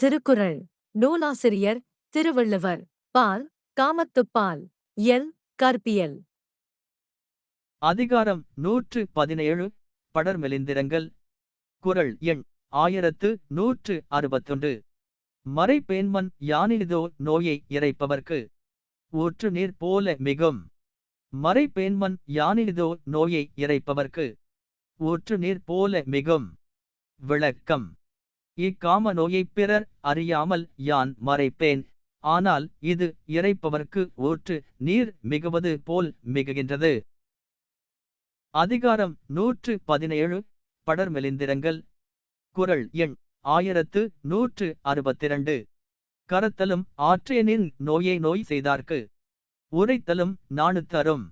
திருக்குறள். நூலாசிரியர் திருவள்ளுவர். பால் காமத்துப்பால். எல். கற்பியல். அதிகாரம் நூற்று பதினேழு. படர் மெலிந்திரங்கள். குறள் எண் ஆயிரத்து நூற்று அறுபத்தொன்று. மறைப்பேன்மன் யானிதோ நோயை இறைப்பவர்க்கு. ஊற்று நீர் போல மிகும். மறைப்பேன்மன் யானிதோ நோயை இறைப்பவர்க்கு. ஊற்று நீர் போல மிகும். விளக்கம். இக்காம நோயைப் பிறர் அறியாமல் யான் மறைப்பேன். ஆனால் இது இறைப்பவர்க்கு ஊற்று நீர் மிகுவது போல் மிகுகின்றது. அதிகாரம் நூற்று பதினேழு. படர் மெலிந்திரங்கள். குறள் எண் ஆயிரத்து நூற்று அறுபத்திரண்டு. கரத்தலும் ஆற்றேனின் நோயை நோய் செய்தார்க்கு. உரைத்தலும் நாணுத்தரும்.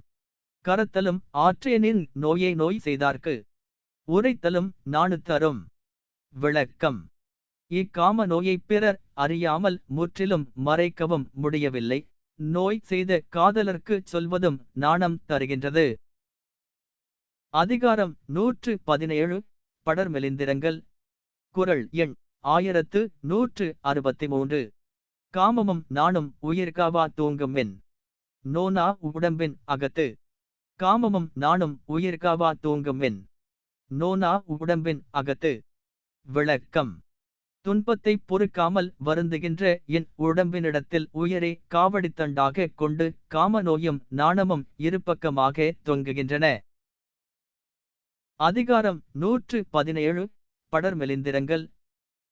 கரத்தலும் ஆற்றேனின் நோயை நோய் செய்தார்க்கு. உரைத்தலும் நாணுத்தரும். விளக்கம். இக்காம நோயைப் பிறர் அறியாமல் முற்றிலும் மறைக்கவும் முடியவில்லை. நோய் செய்த காதலர்க்கு சொல்வதும் நாணம் தருகின்றது. அதிகாரம் நூற்று பதினேழு படர் மெலிந்திரங்கள். குறள் எண் ஆயிரத்து நூற்று அறுபத்தி மூன்று காமமும் நானும் உயிர்காவா தூங்கும் என். நோனா உடம்பின் அகத்து. காமமும் நானும் உயிர்காவா தூங்கும் என். நோனா உடம்பின் அகத்து. விளக்கம். துன்பத்தை பொறுக்காமல் வருந்துகின்ற என் உடம்பினிடத்தில் உயரே காவடித்தண்டாக கொண்டு காம நோயும் நாணமும் இருபக்கமாக தொங்குகின்றன. அதிகாரம் நூற்று பதினேழு. படர்மெலிந்திரங்கள்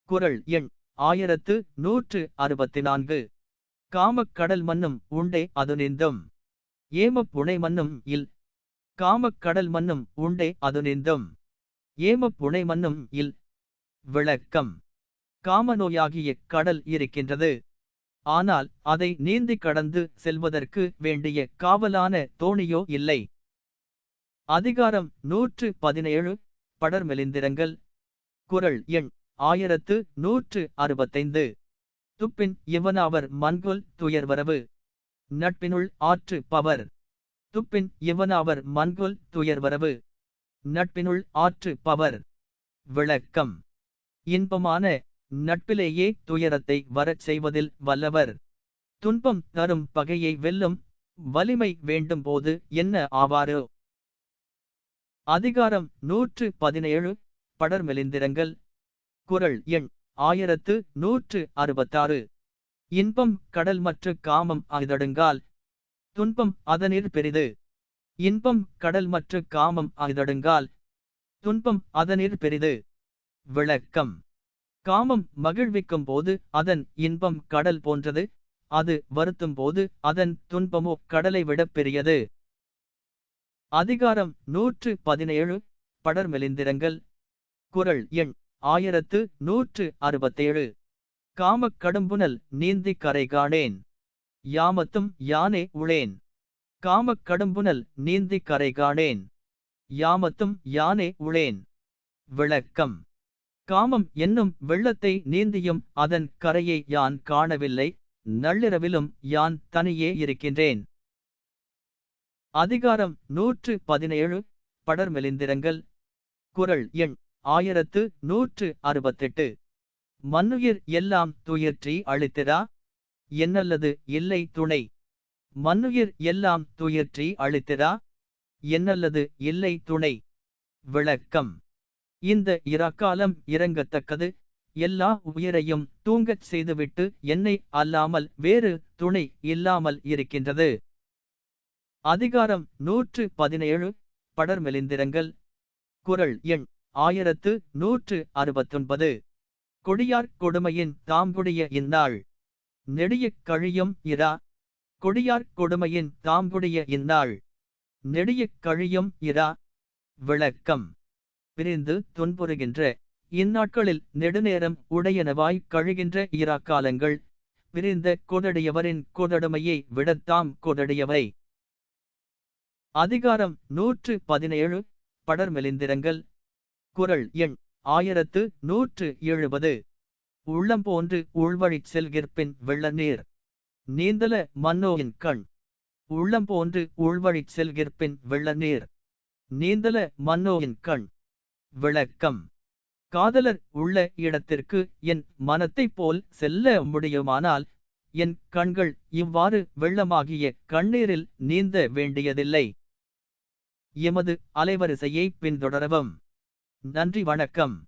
குரல் குறள் எண் ஆயிரத்து நூற்று அறுபத்தி நான்கு காமக் கடல் மன்னும் உண்டே அது நிந்தும் ஏமப் புனை மன்னும் இல். காமக் கடல் மன்னும் உண்டே அது நிந்தும் ஏமப் புனை மன்னும் இல். விளக்கம். காமநோயாகிய கடல் இருக்கின்றது. ஆனால் அதை நீந்தி கடந்து செல்வதற்கு வேண்டிய காவலான தோணியோ இல்லை. அதிகாரம் நூற்று பதினேழு. படர்மெலிந்திரங்கள் குரல் குறள் எண் ஆயிரத்து நூற்று அறுபத்தைந்து. துப்பின் இவனாவர் மண்கொல் துயர்வரவு. நட்பினுள் ஆற்று பவர். துப்பின் இவனாவர் மண்கொல் துயர்வரவு. நட்பினுள் ஆற்று பவர். விளக்கம். இன்பமான நட்பிலேயே துயரத்தை வரச் செய்வதில் வல்லவர். துன்பம் தரும் பகையை வெல்லும் வலிமை வேண்டும் போது என்ன ஆவாரோ? அதிகாரம் நூற்று பதினேழு படர் மெலிந்திரங்கள். குறள் எண் ஆயிரத்து நூற்று அறுபத்தாறு. இன்பம் கடல் மற்ற காமம் ஆய்தடுங்கால் துன்பம் அதனிற் பெரிது. இன்பம் கடல் மற்ற காமம் ஆய்தடுங்கால் துன்பம் அதனிற் பெரிது. விளக்கம். காமம் மகிழ்விக்கும் போது அதன் இன்பம் கடல் போன்றது. அது வருத்தும் போது அதன் துன்பமோ கடலை விடப் பெரியது. அதிகாரம் நூற்று பதினேழு படர் மெலிந்திரங்கள். எண் ஆயிரத்து நூற்று அறுபத்தேழு காமக் கடும்புனல் நீந்தி கரை காணேன். யாமத்தும் யானே உளேன். காமக் கடும்புனல் நீந்தி கரை காணேன். யாமத்தும் யானே உளேன். விளக்கம். காமம் என்னும் வெள்ளத்தை நீந்தியும் அதன் கரையை யான் காணவில்லை நள்ளிரவிலும் யான் தனியே இருக்கின்றேன். அதிகாரம் நூற்று பதினேழு படர் மெலிந்திரங்கள். குறள் எண் ஆயிரத்து நூற்று அறுபத்தெட்டு. மன்னுயிர் எல்லாம் துயற்றி அழித்திரா என்னல்லது இல்லை துணை. மன்னுயிர் எல்லாம் துயற்றி அழித்திரா என்னல்லது இல்லை துணை. விளக்கம். இந்த இராக்காலம் இறங்கத்தக்கது எல்லா உயிரையும் தூங்கச் செய்துவிட்டு என்னை அல்லாமல் வேறு துணை இல்லாமல் இருக்கின்றது. அதிகாரம் நூற்று பதினேழு. படர் மெலிந்திரங்கள். குறள் எண் ஆயிரத்து நூற்று அறுபத்தொன்பது. கொடியார் கொடுமையின் தாம்புடைய இந்நாள். நெடிய கழியும் இரா. கொடியார் கொடுமையின் தாம்புடைய இந்நாள். நெடிய கழியும் இரா. விளக்கம். பிரிந்து துன்புறுகின்ற. இந்நாட்களில் நெடுநேரம் உடையனவாய் கழுகின்ற ஈராக்காலங்கள். பிரிந்த கொதடியவரின் கொதடுமையை விடத்தாம் கொதடியவை. அதிகாரம் நூற்று பதினேழு. படர் மெலிந்திரங்கள். குறள் எண் ஆயிரத்து நூற்று எழுபது. உள்ளம் போன்று உள்வழிச் செல்கிற்பின் வெள்ள நீர் நீந்தல மன்னோயின் கண். உள்ளம் போன்று உள்வழிச் செல்கிற்பின் வெள்ள நீர் நீந்தல மன்னோயின் கண். விளக்கம். காதலர் உள்ள இடத்திற்கு என் மனத்தைப் போல் செல்ல முடியுமானால் என் கண்கள் இவ்வாறு வெள்ளமாகிய கண்ணீரில் நீந்த வேண்டியதில்லை. எமது அலைவரிசையை பின்தொடரவும். நன்றி வணக்கம்.